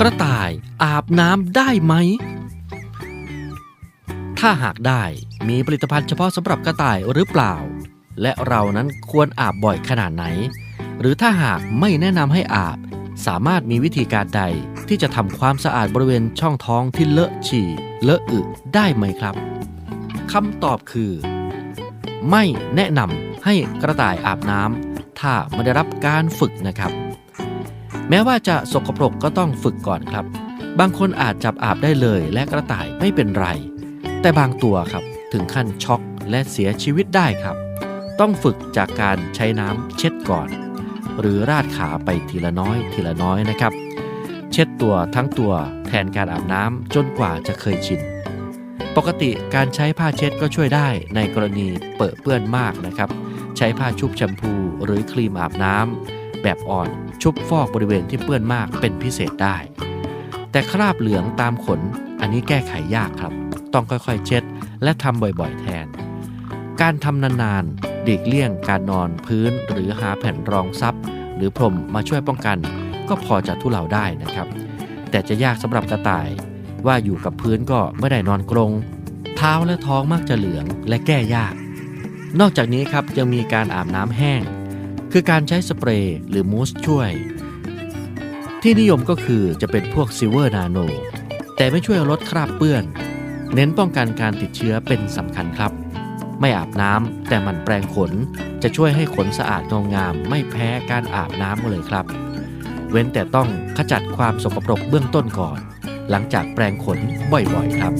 กระต่ายอาบน้ำได้ไหม ถ้าหากได้มีผลิตภัณฑ์เฉพาะสำหรับกระต่ายหรือเปล่า และเรานั้นควรอาบบ่อยขนาดไหน หรือถ้าหากไม่แนะนำให้อาบ สามารถมีวิธีการใดที่จะทำความสะอาดบริเวณช่องท้องที่เลอะฉี่เลอะอึได้ไหมครับคำตอบคือ ไม่แนะนำให้กระต่ายอาบน้ำถ้าไม่ได้รับการฝึกนะครับ แม้ว่าจะสกปรกก็ต้องฝึกก่อนครับ บางคนอาจจับอาบได้เลยและกระต่ายไม่เป็นไร แต่บางตัวครับถึงขั้นช็อกและเสียชีวิตได้ครับ ต้องฝึกจากการใช้น้ำเช็ดก่อน หรือราดขาไปทีละน้อยทีละน้อยนะครับ เช็ดตัวทั้งตัวแทนการอาบน้ำจนกว่าจะเคยชิน ปกติการใช้ผ้าเช็ดก็ช่วยได้ในกรณีเปื้อนเปื้อนมากนะครับ ใช้ผ้าชุบแชมพูหรือครีมอาบน้ำแบบอ่อน ชุบฟอกบริเวณที่เปื้อนมากเป็นพิเศษได้ แต่คราบเหลืองตามขนอันนี้แก้ไขยากครับ ต้องค่อยๆ เช็ด และทำบ่อยๆ แทน การทำนานๆเด็กเลี่ยงการนอนพื้นหรือหาแผ่นรองซับหรือพรมมาช่วยป้องกัน ก็พอจะทุเลาได้นะครับ แต่จะยากสำหรับกระต่าย ว่าอยู่กับพื้นก็ไม่ได้นอนกรงเท้าและท้องมักจะเหลืองและแก้ยาก นอกจากนี้ครับยังมีการอาบน้ำแห้ง คือการใช้สเปรย์หรือมูสช่วย ที่นิยมก็คือจะเป็นพวกซิลเวอร์นาโน แต่ไม่ช่วยลดคราบเปื้อน เน้นป้องกันการติดเชื้อเป็นสำคัญครับ ไม่อาบน้ำแต่มันแปรงขน จะช่วยให้ขนสะอาดงงามไม่แพ้การอาบน้ำเลยครับ เว้นแต่ต้องขจัดความสกปรกเบื้องต้นก่อน หลังจากแปรงขนบ่อยๆครับ